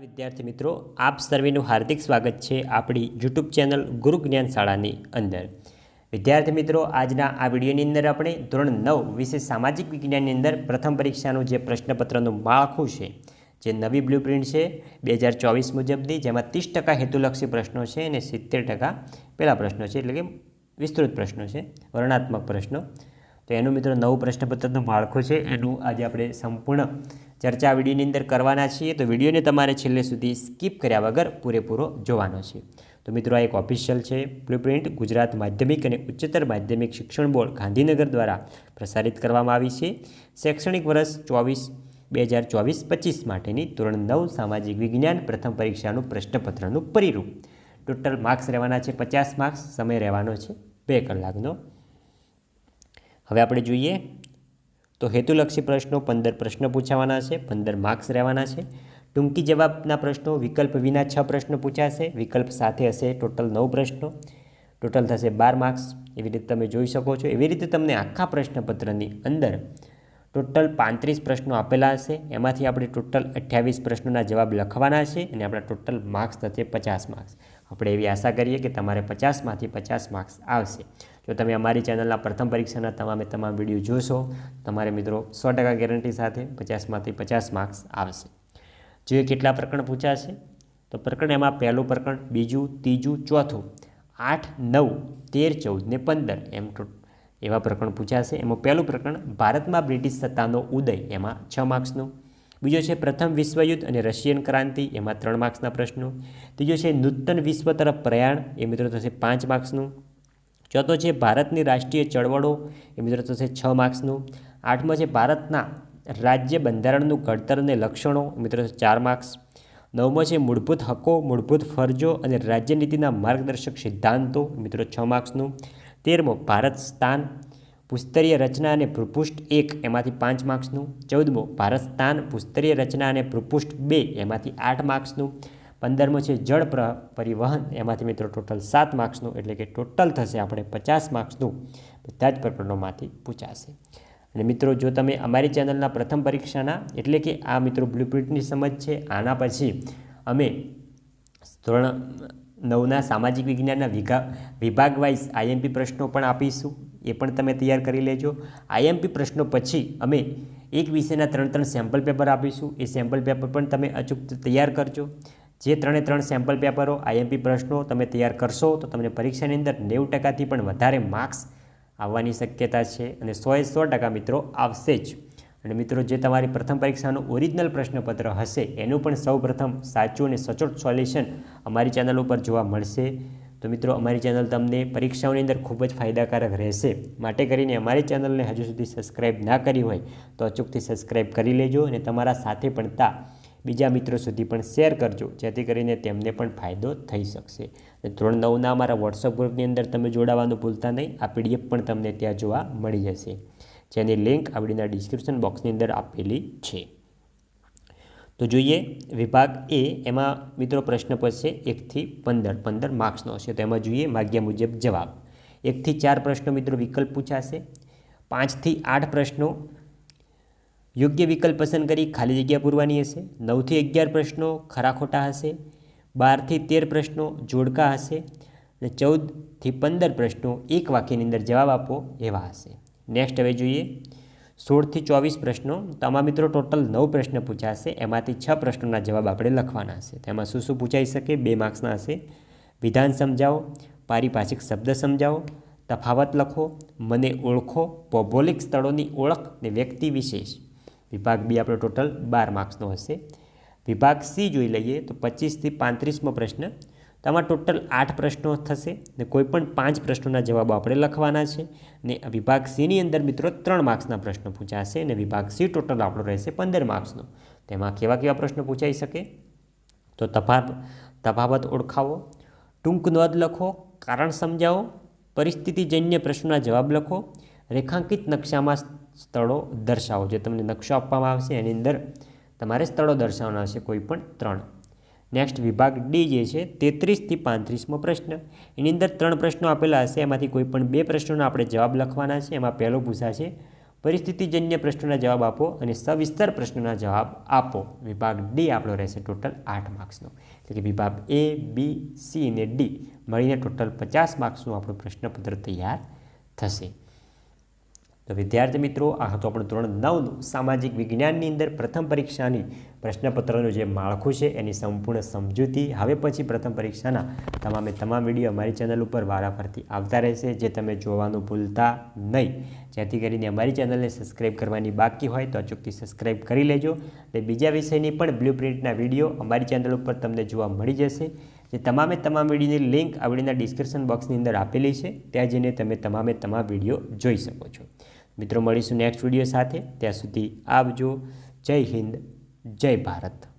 વિદ્યાર્થી મિત્રો, આપ સર્વેનું હાર્દિક સ્વાગત છે આપણી યુટ્યુબ ચેનલ ગુરુ જ્ઞાન શાળાની અંદર. વિદ્યાર્થી મિત્રો, આજના આ વિડીયોની અંદર આપણે ધોરણ નવ વિશે સામાજિક વિજ્ઞાનની અંદર પ્રથમ પરીક્ષાનું જે પ્રશ્નપત્રનું માળખું છે, જે નવી બ્લુ પ્રિન્ટ છે, બે હજાર ચોવીસ મુજબની, જેમાં ત્રીસ ટકા હેતુલક્ષી પ્રશ્નો છે અને સિત્તેર ટકા પહેલા પ્રશ્નો છે, એટલે કે વિસ્તૃત પ્રશ્નો છે વર્ણાત્મક પ્રશ્નો. તો એનું મિત્રો નવું પ્રશ્નપત્રનું માળખું છે. એનું આજે આપણે સંપૂર્ણ ચર્ચા વિડીયોની અંદર કરવાના છીએ. તો વિડીયોને તમારે છેલ્લે સુધી સ્કીપ કર્યા વગર પૂરેપૂરો જોવાનો છે. તો મિત્રો આ એક ઓફિશિયલ છે. બ્લુપ્રિન્ટ ગુજરાત માધ્યમિક અને ઉચ્ચતર માધ્યમિક શિક્ષણ બોર્ડ ગાંધીનગર દ્વારા પ્રસારિત કરવામાં આવી છે. શૈક્ષણિક વર્ષ ચોવીસ બે હજાર ચોવીસ પચીસ માટેની ધોરણ નવ સામાજિક વિજ્ઞાન પ્રથમ પરીક્ષાનું પ્રશ્નપત્રનું પરિરૂપ. ટોટલ માર્ક્સ રહેવાના છે પચાસ માર્ક્સ સમય રહેવાનો છે બે કલાકનો. હવે આપણે જોઈએ તો હેતુલક્ષી પ્રશ્નો પંદર પ્રશ્નો પૂછાવાના છે, પંદર માર્ક્સ રહેવાના છે. ટૂંકી જવાબના પ્રશ્નો, વિકલ્પ વિના છ પ્રશ્નો પૂછાશે, વિકલ્પ સાથે હશે ટોટલ નવ પ્રશ્નો. ટોટલ થશે બાર માર્ક્સ. એવી રીતે તમે જોઈ શકો છો. એવી રીતે તમને આખા પ્રશ્નપત્રની અંદર ટોટલ પાંત્રીસ પ્રશ્નો આપેલા હશે. એમાંથી આપણે ટોટલ અઠ્યાવીસ પ્રશ્નોના જવાબ લખવાના છે અને આપણા ટોટલ માર્ક્સ થશે પચાસ માર્ક્સ. આપણે એવી આશા કરીએ કે તમારે પચાસમાંથી પચાસ માર્ક્સ આવશે. જો તમે અમારી ચેનલના પ્રથમ પરીક્ષાના તમામે તમામ વીડિયો જોશો, તમારે મિત્રો સો ટકા ગેરંટી સાથે પચાસમાંથી પચાસ માર્ક્સ આવશે. જોઈએ કેટલા પ્રકરણ પૂછાશે? તો પ્રકરણ એમાં પહેલું પ્રકરણ, બીજું, ત્રીજું, ચોથું, આઠ, નવ, તેર, ચૌદ ને પંદર એમ એવા પ્રકરણ પૂછાશે. એમાં પહેલું પ્રકરણ, ભારતમાં બ્રિટિશ સત્તાનો ઉદય, એમાં છ માર્ક્સનું. બીજો છે પ્રથમ વિશ્વયુદ્ધ અને રશિયન ક્રાંતિ, એમાં ત્રણ માર્ક્સના પ્રશ્નો. ત્રીજો છે નૂતન વિશ્વ તરફ પ્રયાણ, એ મિત્રો થશે પાંચ માર્ક્સનું. ચોથો છે ભારતની રાષ્ટ્રીય ચળવળો, એ મિત્રો થશે છ માર્ક્સનું. આઠમો છે ભારતના રાજ્ય બંધારણનું ઘડતર અને લક્ષણો મિત્રો ચાર માર્ક્સ. નવમો છે મૂળભૂત હકો, મૂળભૂત ફરજો અને રાજ્યનીતિના માર્ગદર્શક સિદ્ધાંતો મિત્રો છ માર્ક્સનું. તેરમો ભારત સ્થાન, પુસ્તરીય રચના અને ભૂપૃષ્ઠ એક, એમાંથી પાંચ માર્ક્સનું. ચૌદમો ભારત સ્થાન, પુસ્તરીય રચના અને ભૂપૃષ્ઠ બે, એમાંથી આઠ માર્ક્સનું. પંદરમો છે જળ પરિવહન. એમાંથી મિત્રો ટોટલ સાત માર્ક્સનું, એટલે કે ટોટલ થશે આપણે પચાસ માર્ક્સનું. બધા જ પ્રકરણોમાંથી પૂછાશે. અને મિત્રો, જો તમે અમારી ચેનલના પ્રથમ પરીક્ષાના, એટલે કે આ મિત્રો બ્લુપ્રિન્ટની સમજ છે, આના પછી અમે ધોરણ નવના સામાજિક વિજ્ઞાનના વિગા વિભાગ વાઇઝ આઈએમપી પ્રશ્નો પણ આપીશું. એ પણ તમે તૈયાર કરી લેજો. આઈએમપી પ્રશ્નો પછી અમે એક વિષયના ત્રણ ત્રણ સેમ્પલ પેપર આપીશું. એ સેમ્પલ પેપર પણ તમે અચૂક તૈયાર કરજો. જે ત્રણે ત્રણ સેમ્પલ પેપરો આઈએમપી પ્રશ્નો તમે તૈયાર કરશો, તો તમને પરીક્ષાની અંદર નેવું ટકાથી પણ વધારે માર્ક્સ આવવાની શક્યતા છે અને સોએ સો ટકા મિત્રો આવશે જ. અને મિત્રો, જે તમારી પ્રથમ પરીક્ષાનું ઓરિજિનલ પ્રશ્નપત્ર હશે, એનું પણ સૌપ્રથમ સાચું અને સચોટ સોલ્યુશન અમારી ચેનલ ઉપર જોવા મળશે. તો મિત્રો, અમારી ચેનલ તમને પરીક્ષાઓની અંદર ખૂબ જ ફાયદાકારક રહેશે. માટે કરીને અમારી ચેનલને હજુ સુધી સબસ્ક્રાઈબ ના કરી હોય, તો અચૂકથી સબસ્ક્રાઈબ કરી લેજો અને તમારા સાથે ભણતા બીજા મિત્રો સુધી પણ શેર કરજો, જેથી કરીને તેમને પણ ફાયદો થઈ શકશે. અને ધોરણ નવના અમારા વોટ્સઅપ ગ્રુપની અંદર તમે જોડાવાનું ભૂલતા નહીં, આ પીડીએફ પણ તમને ત્યાં જોવા મળી જશે, જેની લિંક આવડીના ડિસ્ક્રિપ્શન બોક્સની અંદર આપેલી છે. તો જોઈએ, વિભાગ એ એમાં મિત્રો પ્રશ્ન પૂછશે, એકથી પંદર પંદર માર્ક્સનો હશે. તો એમાં જોઈએ, માગ્યા મુજબ જવાબ. એકથી ચાર પ્રશ્નો મિત્રો વિકલ્પ પૂછાશે, પાંચથી આઠ પ્રશ્નો યોગ્ય વિકલ્પ પસંદ કરી ખાલી જગ્યા પૂરવાની હશે. નવથી અગિયાર પ્રશ્નો ખરા ખોટા હશે. બારથી તેર પ્રશ્નો જોડકા હશે. અને ચૌદથી પંદર પ્રશ્નો એક વાક્યની અંદર જવાબ આપો એવા હશે. નેક્સ્ટ હવે જોઈએ. સોળથી ચોવીસ પ્રશ્નો. તમામ મિત્રો ટોટલ નવ પ્રશ્ન પૂછાશે એમાંથી છ પ્રશ્નોના જવાબ આપણે લખવાના હશે. તેમાં શું શું પૂછાઈ શકે? બે માર્ક્સના હશે. વિધાન સમજાવો. પારિભાષિક શબ્દ સમજાવો. તફાવત લખો. મને ઓળખો. ભૌગોલિક સ્થળોની ઓળખ ને વ્યક્તિ વિશેષ. વિભાગ બી આપણો ટોટલ બાર માર્ક્સનો હશે. વિભાગ સી જોઈ લઈએ તો પચીસથી પાંત્રીસમો પ્રશ્ન. તો આમાં ટોટલ આઠ પ્રશ્નો થશે ને કોઈપણ પાંચ પ્રશ્નોના જવાબો આપણે લખવાના છે. ને વિભાગ સીની અંદર મિત્રો ત્રણ માર્ક્સના પ્રશ્નો પૂછાશે અને વિભાગ સી ટોટલ આપણો રહેશે પંદર માર્ક્સનો તેમાં કેવા કેવા પ્રશ્નો પૂછાઈ શકે? તો તફા તફાવત ઓળખાવો. ટૂંક નોંધ લખો, કારણ સમજાવો, પરિસ્થિતિજન્ય પ્રશ્નોના જવાબ લખો. રેખાંકિત નકશામાં સ્થળો દર્શાવો જે તમને નકશો આપવામાં આવશે. એની અંદર તમારે સ્થળો દર્શાવવાના હશે કોઈ પણ ત્રણ. નેક્સ્ટ વિભાગ ડી જે છે તેત્રીસથી પાંત્રીસમો પ્રશ્ન. એની અંદર ત્રણ પ્રશ્નો આપેલા હશે. એમાંથી કોઈ પણ બે પ્રશ્નોના આપણે જવાબ લખવાના છે. એમાં પહેલો પૂછાશે, પરિસ્થિતિજન્ય પ્રશ્નોના જવાબ આપો અને સવિસ્તર પ્રશ્નોના જવાબ આપો. વિભાગ ડી આપણો રહેશે ટોટલ આઠ માર્ક્સનો. એટલે કે વિભાગ એ બી સી અને ડી મળીને ટોટલ પચાસ માર્ક્સનું આપણું પ્રશ્નપત્ર તૈયાર થશે. તો વિદ્યાર્થી મિત્રો, આ હતું આપણું ધોરણ નવનું સામાજિક વિજ્ઞાનની અંદર પ્રથમ પરીક્ષાની પ્રશ્નપત્રનું જે માળખું છે, એની સંપૂર્ણ સમજૂતી. હવે પછી પ્રથમ પરીક્ષાના તમામે તમામ વીડિયો અમારી ચેનલ ઉપર વારાફરતી આવતા રહેશે, જે તમે જોવાનું ભૂલતા નહીં. જેથી કરીને અમારી ચેનલને સબસ્ક્રાઈબ કરવાની બાકી હોય તો અચૂકથી સબસ્ક્રાઈબ કરી લેજો. અને બીજા વિષયની પણ બ્લુ પ્રિન્ટના વીડિયો અમારી ચેનલ ઉપર તમને જોવા મળી જશે. જે તમામે તમામ વિડીયોની લિંક આ વિડીયોના ડિસ્ક્રિપ્શન બોક્સની અંદર આપેલી છે, ત્યાં જઈને તમે તમામે તમામ વીડિયો જોઈ શકો છો. મિત્રો મળીશું નેક્સ્ટ વીડિયો સાથે. ત્યાં સુધી આવજો જય હિન્દ જય ભારત.